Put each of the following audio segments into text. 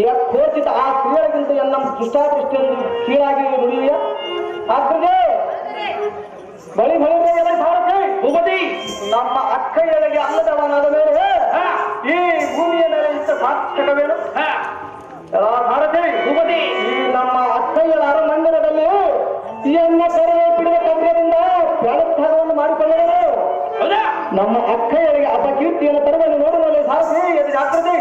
ಯಥೋಚಿತ ಆ ಸ್ತ್ರೀಯರಿಗಿಂತ ನಮ್ಮ ದುಷ್ಟಾದೃಷ್ಟಿಯನ್ನು ಕೀಳಾಗಿ ನುಡಿಯುವ ಆಗ್ತದೆ ಬಳಿ ಬಳಿ ಭೂಪತಿ ನಮ್ಮ ಅಕ್ಕಯ್ಯಳಿಗೆ ಅನ್ನದವನಾದ ಮೇಲೆ ಈ ಭೂಮಿಯ ಮೇಲೆ ಇಂಥ ಸಾರ್ಥಕವೇನು? ಭಾರತಿ ಭೂಪತಿ ಈ ನಮ್ಮ ಅಕ್ಕಯ್ಯಳ ಅರಮಂದಿರದಲ್ಲಿ ಎನ್ನ ಕರೆಯ ಬಿಡುವ ಕಬ್ರದಿಂದ ಪ್ರಾಣತ್ಯಾಗವನ್ನು ಮಾಡಿಕೊಳ್ಳುವರು. ನಮ್ಮ ಅಕ್ಕಯ್ಯರಿಗೆ ಅಪಕೀರ್ತಿಯನ್ನು ತರುವಲ್ಲಿ ನೋಡುವಲ್ಲಿ ಸಾರಥಿ ಇದು ಜಾಗೃತಿ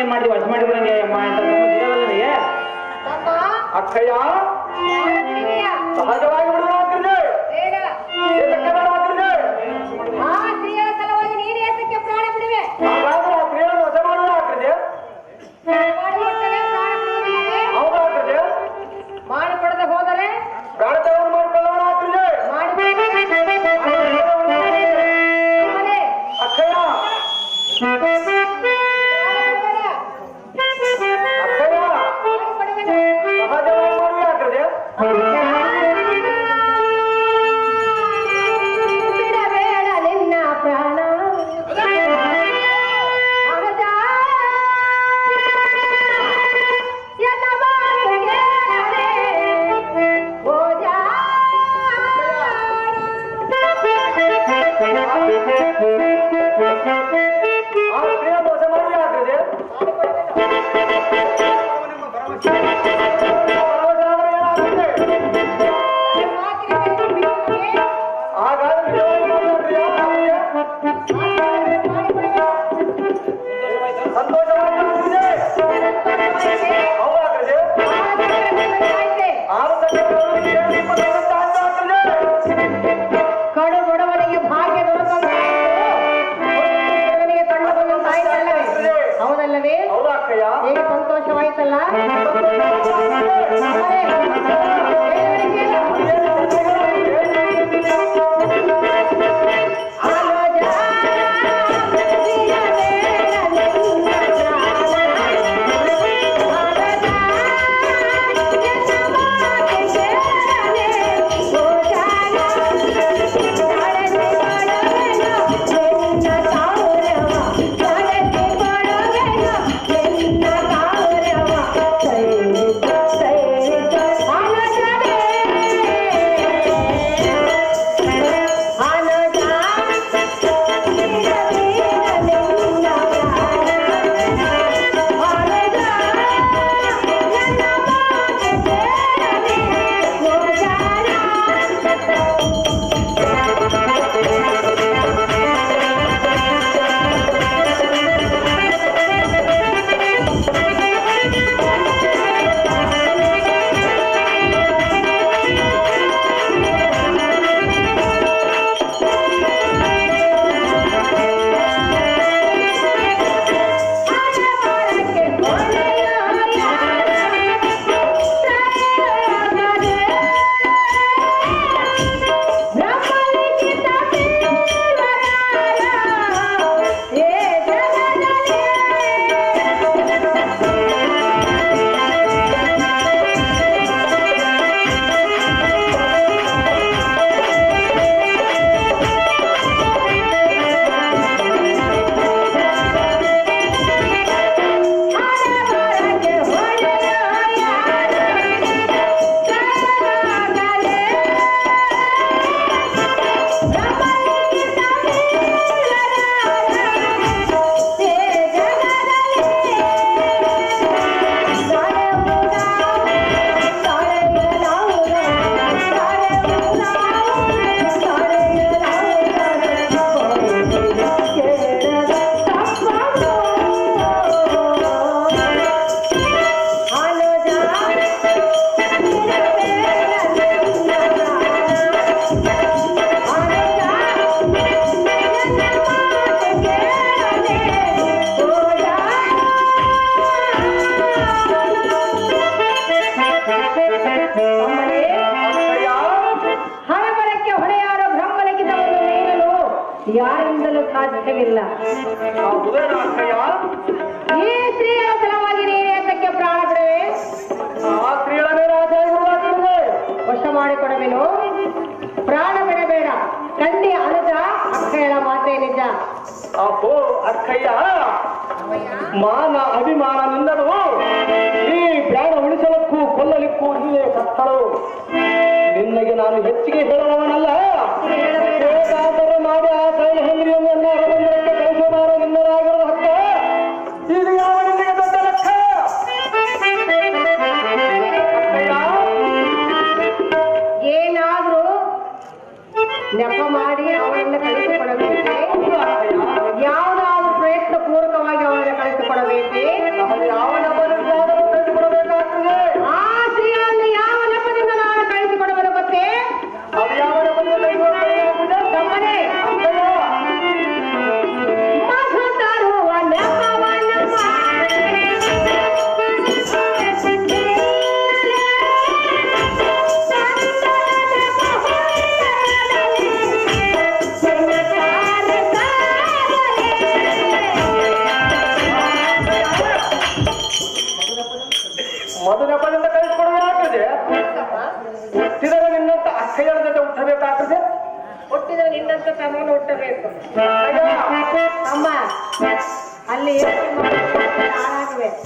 ಏನ್ ಮಾಡಿದ್ವಿ ವಶ ಮಾಡಿ ಬಿಡಂಗೆ ಅಮ್ಮ ಅಂತ ಅಕ್ಕಯ್ಯ? ಸಹಜವಾಗಿ Gracias. ಹರಬರಕ್ಕೆ ಹೊಡೆಯಾದ ಬ್ರಹ್ಮಲಿಖಿತ ನೀಡಲು ಯಾರಿಂದಲೂ ಸಾಧ್ಯವಿಲ್ಲ. ಈ ಸ್ತ್ರೀಯ ಸಲವಾಗಿ ನೀನೇ ಅಂತಕ್ಕೆ ಪ್ರಾಣ ಬಿಡುವೆ ವಶ ಮಾಡಿಕೊಡಬೇನು? ಪ್ರಾಣ ಬಿಡಬೇಡ. ಕಂಡಿ ಅನುಜ ಅಕ್ಕಯ್ಯನ ಮಾತೇ ನಿಜ. ಅಪ್ಪೋ ಅಕ್ಕಯ್ಯ ಮಾನ ಅಭಿಮಾನ ನಿಂದಲೂ ಈ ಸ್ಥಳವು. ನಿನ್ನಗೆ ನಾನು ಹೆಚ್ಚಿಗೆ ಹೇಳುವವನಲ್ಲ. ಮಧುರಪ್ಪನಿಂದ ಕಳಿಸ್ಕೊಡೋದಾಗ್ತದೆ ಹುಟ್ಟಿದರೆ ನಿನ್ನಂತ ಅಕ್ಕಯ್ಯರ ಜೊತೆ ಹುಟ್ಟಬೇಕಾಗ್ತದೆ. ಹುಟ್ಟಿದರೆ ನಿನ್ನಂತ ತಮ್ಮನ ಹುಟ್ಟಬೇಕು. ಅಮ್ಮ ಅಲ್ಲಿ ಹಾಳಾಗಬೇಕು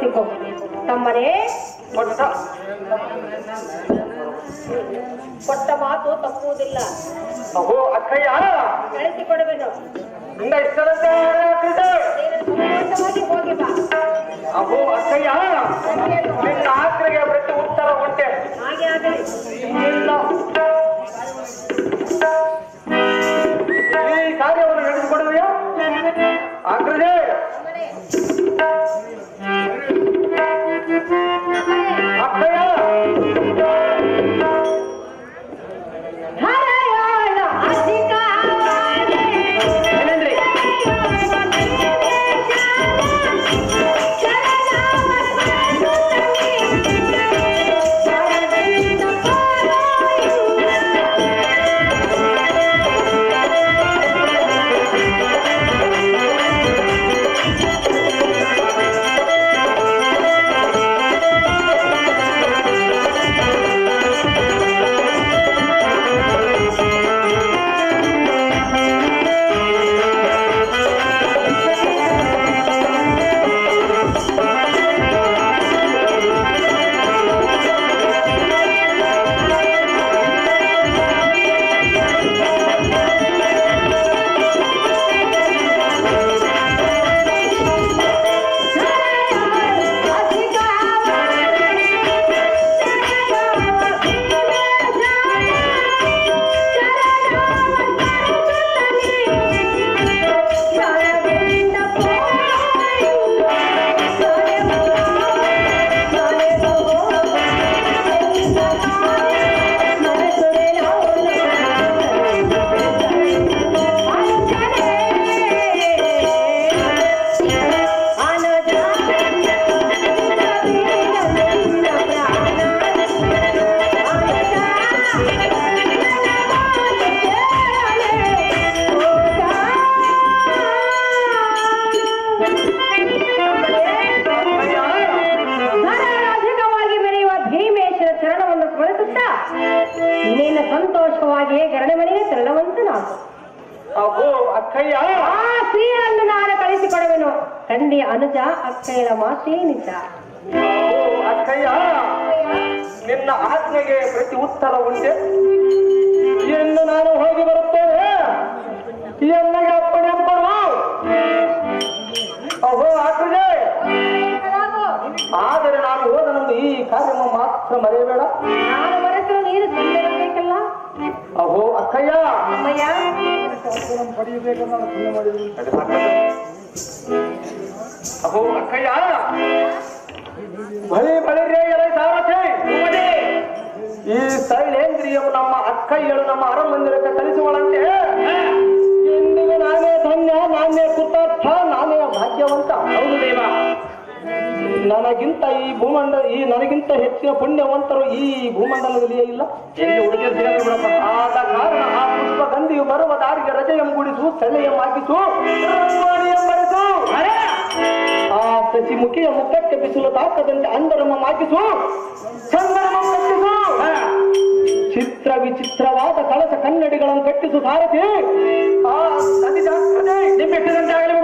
ಮಾಡಿಸಿಕೊ ತಮ್ಮರೇ ಕೊಟ್ಟ ಕೊಟ್ಟ ಮಾತು ತಪ್ಪುವುದಿಲ್ಲ. ಅಹೋ ಅಕ್ಕಯ್ಯ ಕಳಿಸಿಕೊಡುವೆನು. ನಿನ್ನ ಅಬ್ಬೋ ಹೋಗಿ ಬಾ. ಅಹೋ ಅಕ್ಕಯ್ಯ ನಿನ್ನ ಉತ್ತರ ಉಂಟೆ ಹಾಗೆ ಆಗಲಿ ತಂದೆಯ ಅನುಜ ಅಕ್ಕಯ್ಯರ ಮಾತೇ ನಿಜ. ಅಹೋ ಅಕ್ಕಯ್ಯ ನಿನ್ನ ಆಜ್ಞೆಗೆ ಪ್ರತಿ ಉತ್ತರ ಉಂಟೆ. ಎಂದು ನಾನು ಹೋಗಿ ಬರುತ್ತೇನೆ. ಎಲ್ಲಗೆ ಅಪ್ಪಣೆ ಕೊಡು ಅಹೋ ಆಗ್ತದೆ ಆದರೆ ನಾನು ಹೋದನೊಂದು ಈ ಕಾರ್ಯವನ್ನು ಮಾತ್ರ ಮರೆಯಬೇಡ. ನಾನು ಮರೆತರು ನೀನು ಇರಬೇಕಲ್ಲ? ಅಹೋ ಅಕ್ಕಯ್ಯ. ಅಮ್ಮಯ್ಯ ಅಹೋ ಅಕ್ಕಯ್ಯ! ಬಳಿರೇ ಎಲೆ ಸಾರಥಿ ಈ ಶೈಲೇಂದ್ರಿಯವು ನಮ್ಮ ಅಕ್ಕಯ್ಯಳು ನಮ್ಮ ಅರಮಂದಿರಕ್ಕೆ ಕಲಿಸುವಳಂತೆ. ಇಂದಿಗೆ ನಾನೇ ಧನ್ಯ ನಾನೇ ಕೃತಾರ್ಥ ನಾನೇ ಭಾಗ್ಯವಂತ. ಹೌದು ದೇವ. ನನಗಿಂತ ಈ ಭೂಮಂಡ ಈ ನನಗಿಂತ ಹೆಚ್ಚಿನ ಪುಣ್ಯವಂತರು ಈ ಭೂಮಂಡಲದಲ್ಲಿಯೇ ಇಲ್ಲ. ಎಲ್ಲಿ ಹುಡುಗಿಯರು ಆದ ಕಾರಣ ಆ ಪುಷ್ಪ ಗಂಧಿಯು ಬರುವ ದಾರಿಗೆ ರಜೆಯಂ ಗುಡಿಸು ಸೆಳೆಯಂ ಹಾಕಿಸು ಆ ಮುಖಿಯ ಮುಖಕ್ಕೆ ಬಿಸಿಲು ತಾಕದಂತೆ ಅಂದರಮ ಮಾಗಿಸು. ಕಟ್ಟಿಸು. ಚಿತ್ರ ವಿಚಿತ್ರವಾದ ಕಳಸ ಕನ್ನಡಿಗಳನ್ನು ಕಟ್ಟಿಸು ಸಾರಥಿ ಆ ಸತಿ ಜಾಗ್ರತೆ. ನಿಮ್ಮೆಟ್ಟಿದಂತೆ ಆಗಲಿ